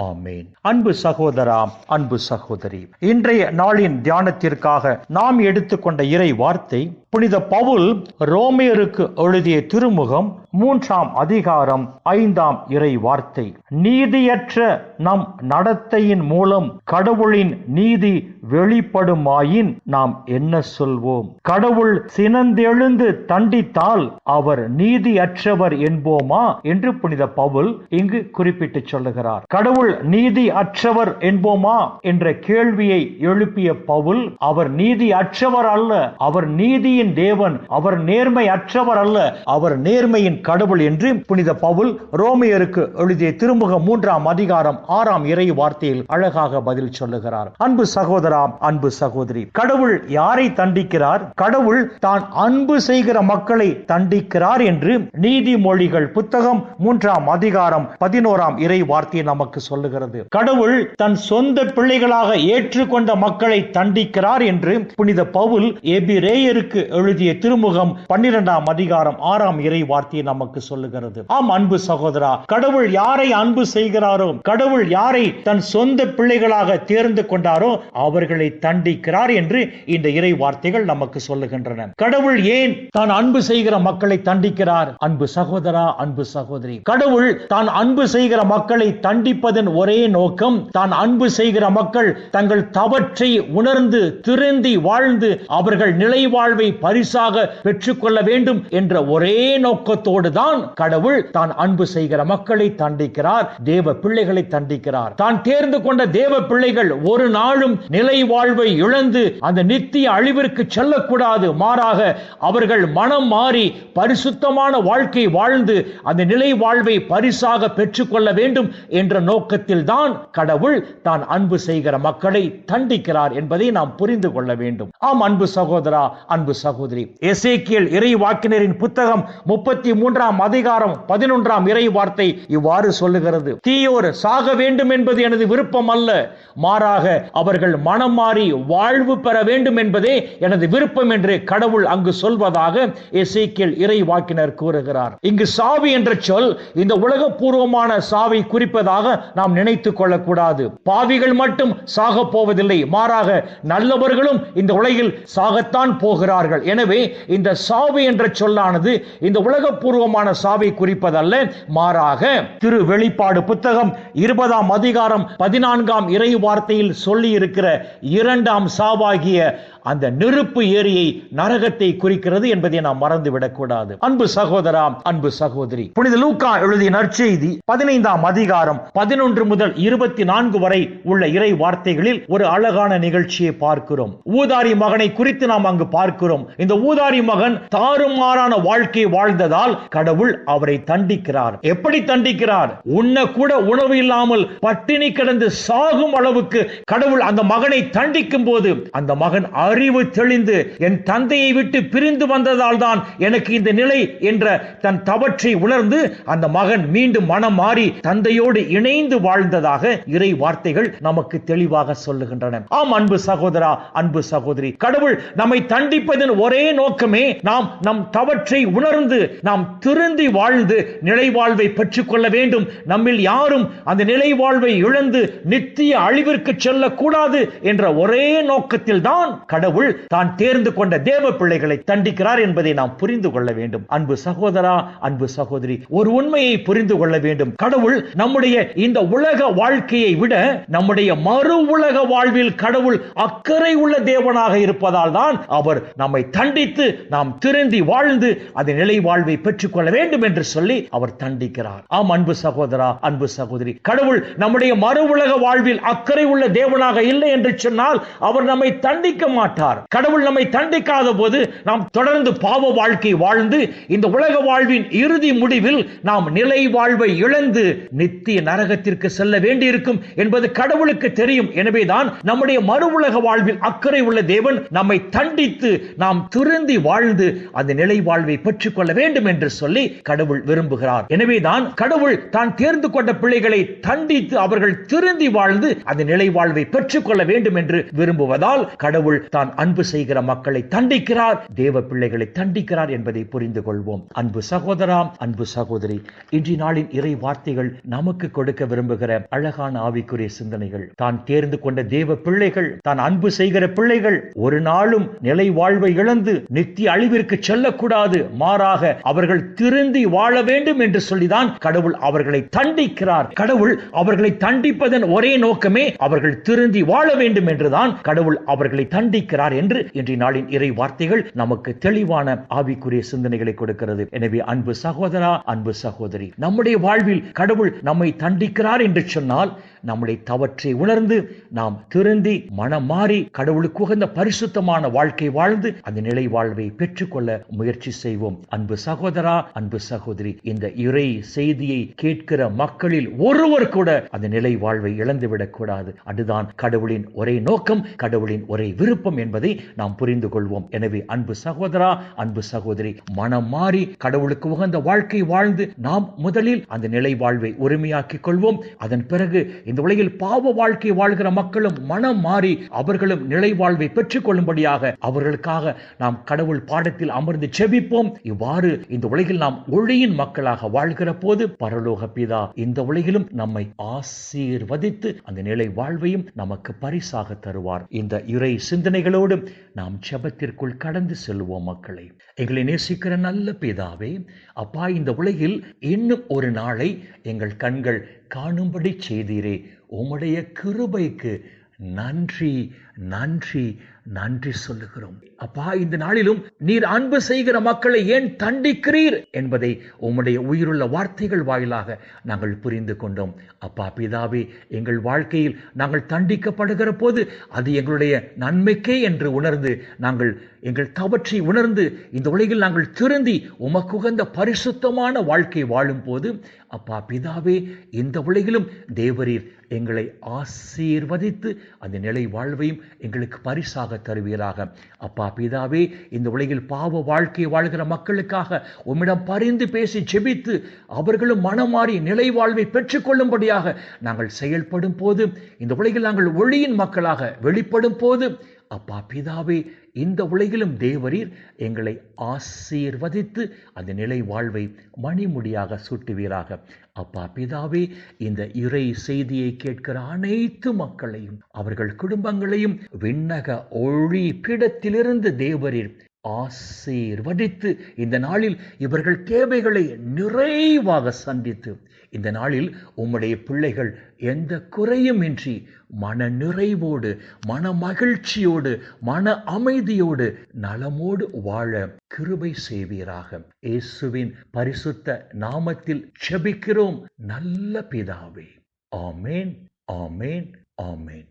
ஆமேன். அன்பு சகோதரா அன்பு சகோதரி இன்றைய நாளின் தியானத்திற்காக நாம் எடுத்துக்கொண்ட இறை வார்த்தை புனித பவுல் ரோமியருக்கு எழுதிய திருமுகம் மூன்றாம் அதிகாரம் ஐந்தாம் இறை வார்த்தை நீதியற்ற நம் நடத்தையின் மூலம் கடவுளின் நீதி வெளிப்படுமாயின் நாம் என்ன சொல்வோம்? கடவுள் சினந்தெழுந்து தண்டித்தால் அவர் நீதியற்றவர் என்போமா? என்று புனித பவுல் இங்கு குறிப்பிட்டு சொல்லுகிறார். கடவுள் நீதி அற்றவர் என்போமா? என்ற கேள்வியை எழுப்பிய பவுல் அவர் நீதி அற்றவர் அல்ல அவர் நீதியின் தேவன் அவர் நேர்மை அற்றவர் அல்ல? அவர் நேர்மையின் கடவுள் என்று புனித பவுல் ரோமியருக்கு எழுதிய திருமுக மூன்றாம் அதிகாரம் ஆறாம் இறை வார்த்தையில் அழகாக பதில் சொல்லுகிறார். அன்பு சகோதரா அன்பு சகோதரி கடவுள் யாரை தண்டிக்கிறார்? கடவுள் தான் அன்பு செய்கிற மக்களை தண்டிக்கிறார் என்று நீதிமொழிகள் புத்தகம் மூன்றாம் அதிகாரம் பதினோராம் இறை வார்த்தை நமக்கு சொல்லுகிறது. கடவுள் தன் சொந்த பிள்ளைகளாக ஏற்றுக்கொண்ட மக்களை தண்டிக்கிறார் என்று புனித பவுல் எபிரேயருக்கு எழுதிய திருமுகம் பன்னிரெண்டாம் அதிகாரம் ஆறாம் இறை வார்த்தையை நமக்கு சொல்லுகிறது. ஆம் அன்பு சகோதரா கடவுள் யாரை அன்பு செய்கிறாரோ கடவுள் யாரை தன் சொந்த பிள்ளைகளாக தேர்ந்து கொண்டாரோ அவர்களை தண்டிக்கிறார் என்று இந்த இறை வார்த்தைகள் நமக்கு சொல்லுகின்றன. கடவுள் ஏன் தான் அன்பு செய்கிற மக்களை தண்டிக்கிறார்? அன்பு சகோதரா அன்பு சகோதரி கடவுள் தான் அன்பு செய்கிற மக்களை தண்டிப்பதன் ஒரே நோக்கம் தான் அன்பு செய்கிற மக்கள் தங்கள் தவற்றை உணர்ந்து திருந்தி வாழ்ந்து அவர்கள் நிலை வாழ்வை பரிசாக பெற்றுக்கொள்ள வேண்டும் என்ற ஒரே நோக்கத்தோடு தான் கடவுள் தான் அன்பு செய்கிற மக்களை தண்டிக்கிறார் தேவ பிள்ளைகளை தண்டிக்கிறார். தான் தேர்ந்து கொண்ட தேவ பிள்ளைகள் ஒரு நாளும் நிலை வாழ்வை இழந்து அந்த நித்திய அழிவிற்கு செல்லக்கூடாது. மாறாக அவர்கள் மனம் மாறி பரிசுத்தமான வாழ்க்கை வாழ்ந்து அந்த நிலை வாழ்வை பரிசாக பெற்றுக்கொள்ள வேண்டும் என்ற நோக்கத்தில் தான் கடவுள் தான் அன்பு செய்கிற மக்களை தண்டிக்கிறார் என்பதை நாம் புரிந்து கொள்ள வேண்டும். ஆம் அன்பு சகோதரா அன்பு சகோதரி. எசேக்கியல் இறை வாக்கினரின் புத்தகம் முப்பத்தி மூன்றாம் அதிகாரம் பதினொன்றாம் இறை வார்த்தை இவ்வாறு சொல்லுகிறது. தீயோர் சாக வேண்டும் என்பது எனது விருப்பம் அல்ல. மாறாக அவர்கள் மனம் மாறி வாழ்வு பெற வேண்டும் என்பதே எனது விருப்பம் என்று கடவுள் அங்கு சொல்வதாக எசேக்கியல் இறை வாக்கினர் கூறுகிறார். இங்கு சாவி என்ற சொல் இந்த உலகபூர்வமான சாவை குறிப்பதாக நாம் நினைத்துக் கொள்ளக்கூடாது. பாவிகள் மட்டும் சாக போவதில்லை. மாறாக நல்லவர்களும் இந்த உலகில் சாகத்தான் போகிறார்கள். எனவே இந்த சாவு என்ற சொல்லானது இந்த உலகபூர்வமான சாவை குறிப்பதல்ல மாறாக திரு வெளிப்பாடு புத்தகம் இருபதாம் அதிகாரம் பதினான்காம் இறை வார்த்தையில் சொல்லி இருக்கிற இரண்டாம் சாவாகிய அந்த நெருப்பு ஏரியை நரகத்தை குறிக்கிறது என்பதை நாம் மறந்துவிடக் கூடாது அன்பு சகோதரா அன்பு சகோதரி. புனித லூக்கா எழுதிய நற்செய்தி பதினைந்தாம் அதிகாரம் பதினொன்று முதல் இருபத்தி நான்கு வரை உள்ள இறை வார்த்தைகளில் ஒரு அழகான நிகழ்ச்சியை பார்க்கிறோம். ஊதாரி மகனை குறித்து நாம் அங்கு பார்க்கிறோம். இந்த ஊதாரி மகன் தாறுமாறான வாழ்க்கை வாழ்ந்ததால் கடவுள் அவரை தண்டிக்கிறார். எப்படி தண்டிக்கிறார்? உன்ன கூட உணவு இல்லாமல் பட்டினி கிடந்து சாகும் அளவுக்கு கடவுள் அந்த மகனை தண்டிக்கும் போது அந்த மகன் அறிவு தெளிந்து என் தந்தையை விட்டு பிரிந்து வந்ததால் தான் எனக்கு இந்த நிலை என்ற தன் தவற்றை உணர்ந்து அந்த மகன் மீண்டும் மனம் மாறி தந்தையோடு இணைந்து வாழ்ந்ததாக இறை வார்த்தைகள் நமக்கு தெளிவாக சொல்லுகின்றன. ஆம் அன்பு சகோதரா அன்பு சகோதரி. கடவுள் நம்மை தண்டிப்பதன் ஒரே நோக்கமே நாம் நம் தவற்றை உணர்ந்து நாம் திருந்தி வாழ்ந்து நிலை வாழ்வை பெற்றுக்கொள்ள வேண்டும். நம்மில் யாரும் அந்த நிலை வாழ்வை இழந்து நித்திய அழிவிற்கு செல்லக்கூடாது என்ற ஒரே நோக்கத்தில் தான் கடவுள் தான் தேர்ந்து கொண்ட தேவ பிள்ளைகளை தண்டிக்கிறார் என்பதை நாம் புரிந்து கொள்ள வேண்டும். அன்பு சகோதரா அன்பு சகோதரி ஒரு உண்மையை புரிந்து கொள்ள வேண்டும். கடவுள் நம்முடைய இந்த உலக வாழ்க்கையை விட நம்முடைய மறு உலக வாழ்வில் கடவுள் அக்கறை உள்ள தேவனாக இருப்பதால் தான் அவர் நம்மை தண்டித்து நாம் திருந்தி வாழ்ந்து அந்த நிலை வாழ்வை பெற்றுக்கொள்ள வேண்டும் என்று சொல்லி அவர் தண்டிக்கிறார். ஆம் அன்பு சகோதரா அன்பு சகோதரி. கடவுள் நம்முடைய மறு உலக வாழ்வில் அக்கறை உள்ள தேவனாக இல்லை என்று சொன்னால் அவர் நம்மை தண்டிக்க மாட்டார். மாட்டார் கடவுள் நம்மை தண்டிக்காத போது நாம் தொடர்ந்து பாவ வாழ்க்கை வாழ்ந்து இந்த உலக வாழ்வின் இறுதி முடிவில் நாம் நிலை வாழ்வை இழந்து நித்திய நரகத்திற்கு செல்ல வேண்டியிருக்கும் என்பது கடவுளுக்கு தெரியும். எனவேதான் நம்முடைய மறு உலக வாழ்வில் அக்கறை உள்ள தேவன் நம்மை தண்டித்து நாம் திருந்தி வாழ்ந்து அந்த நிலை வாழ்வை பெற்றுக்கொள்ள வேண்டும் என்று சொல்லி கடவுள் விரும்புகிறார். எனவேதான் கடவுள் தான் தேர்ந்து கொண்ட பிள்ளைகளை தண்டித்து அவர்கள் திருந்தி வாழ்ந்து அந்த நிலை வாழ்வை பெற்றுக்கொள்ள வேண்டும் என்று விரும்புவதால் கடவுள் தான் அன்பு செய்கிற மக்களை தண்டிக்கிறார். தேவ பிள்ளைகளை தண்டிக்கிறார் என்பதை புரிந்து கொள்வோம். அன்பு சகோதராம் அன்பு சகோதரி இன்றைய நாளின் இறை வார்த்தைகள் நமக்கு கொடுக்க விரும்புகிற அழகான ஆவிக்குரிய சிந்தனைகள். தான் தேர்ந்து கொண்ட தேவ பிள்ளைகள் தான் அன்பு செய்கிற பிள்ளைகள் ஒரு நாளும் நிலை வாழ்வை இழந்து நித்திய அழிவிற்கு செல்லக்கூடாது. மாறாக அவர்கள் திருந்தி வாழ வேண்டும் என்று சொல்லிதான் கடவுள் அவர்களை தண்டிக்கிறார். கடவுள் அவர்களை தண்டிப்பதன் ஒரே நோக்கமே அவர்கள் திருந்தி வாழ வேண்டும் என்றுதான் கடவுள் அவர்களை தண்டி தண்டிக்கிறார் என்று இன்றைய நாளின் இறை வார்த்தைகள் நமக்கு தெளிவான ஆவிக்குரிய சிந்தனைகளை கொடுக்கிறது. எனவே அன்பு சகோதரா அன்பு சகோதரி நம்முடைய வாழ்வில் கடவுள் நம்மை தண்டிக்கிறார் என்று சொன்னால் நம்முடைய தவற்றை உணர்ந்து நாம் திருந்தி மனம் மாறி கடவுளுக்கு உகந்த பரிசுத்தமான வாழ்க்கை வாழ்ந்து அந்த நிலை வாழ்வை பெற்றுக்கொள்ள முயற்சி செய்வோம். அன்பு சகோதரா அன்பு சகோதரி இந்த இறை செய்தியை கேட்கிற மக்களில் ஒருவர் கூட அந்த நிலை வாழ்வை இழந்துவிடக் கூடாது அதுதான் கடவுளின் ஒரே நோக்கம் கடவுளின் ஒரே விருப்பம் என்பதை நாம் புரிந்து கொள்வோம். எனவே அன்பு சகோதரா அன்பு சகோதரி மனம் மாறி கடவுளுக்கு உகந்த வாழ்க்கை வாழ்ந்து நாம் முதலில் அந்த நிலை வாழ்வை உரிமையாக்கிக் கொள்வோம். அதன் பிறகு இந்த உலகில் பாவ வாழ்க்கை வாழ்கிற மக்களும் மனம் மாறி அவர்களும் நிலை வாழ்வை பெற்றுக் கொள்ளும்படியாக அவர்களுக்காக நாம் கடவுள் பாடத்தில் அமர்ந்து செபிப்போம். இவ்வாறு இந்த உலகில் நாம் ஒளியின் மக்களாக வாழ்கிற போது பரலோக பிதா இந்த உலகிலும் நம்மை ஆசீர்வதித்து அந்த நிலை வாழ்வையும் நமக்கு பரிசாக தருவார். இந்த இறை சிந்தனைகளோடு நாம் செபத்திற்குள் கடந்து செல்வோம் மக்களை. எங்களை நேசிக்கிற நல்ல பிதாவே அப்பா இந்த உலகில் இன்னும் ஒரு நாளை எங்கள் கண்கள் காணும்படி செய்தீரே. உம்முடைய கிருபைக்கு நன்றி நன்றி நன்றி சொல்லுகிறோம். அப்பா இந்த நாளிலும் நீர் அன்பு செய்கிற மக்களை ஏன் தண்டிக்கிறீர் என்பதை உம்முடைய உயிருள்ள வார்த்தைகள் வாயிலாக நாங்கள் புரிந்து கொண்டோம். அப்பா பிதாவே எங்கள் வாழ்க்கையில் நாங்கள் தண்டிக்கப்படுகிற போது அது எங்களுடைய நன்மைக்கே என்று உணர்ந்து நாங்கள் எங்கள் தவற்றை உணர்ந்து இந்த உலகில் நாங்கள் திருந்தி உமக்குகந்த பரிசுத்தமான வாழ்க்கை வாழும் போது அப்பா பிதாவே இந்த உலகிலும் தேவரீர் எங்களை ஆசீர்வதித்து அந்த நிலை வாழ்வையும் எங்களுக்கு பரிசாக தருவீராக. அப்பா பிதாவே இந்த உலகில் பாவ வாழ்க்கையை வாழ்கிற மக்களுக்காக உம்மிடம் பரிந்து பேசி செபித்து அவர்களும் மனமாறி நிலை வாழ்வை பெற்றுக்கொள்ளும்படியாக நாங்கள் செயல்படும் போது இந்த உலகில் நாங்கள் ஒளியின் மக்களாக வெளிப்படும் போது அப்பா பிதாவே இந்த உலகிலும் தேவரீர் எங்களை ஆசீர்வதித்து அந்த நிலை வாழ்வை மணிமுடியாக சூட்டுவீராக. அப்பா பிதாவே இந்த இறை செய்தியை கேட்கிற அனைத்து மக்களையும் அவர்கள் குடும்பங்களையும் விண்ணக ஒழி பீடத்திலிருந்து தேவரீர் ஆசீர்வதித்து இந்த நாளில் இவர்கள் தேவைகளை நிறைவாக சந்தித்து இந்த நாளில் உம்முடைய பிள்ளைகள் எந்த குறையும் இன்றி மன நிறைவோடு மன மகிழ்ச்சியோடு மன அமைதியோடு நலமோடு வாழ கிருபை செய்வீராக. இயேசுவின் பரிசுத்த நாமத்தில் செபிக்கிறோம் நல்ல பிதாவே. ஆமேன் ஆமேன் ஆமேன்.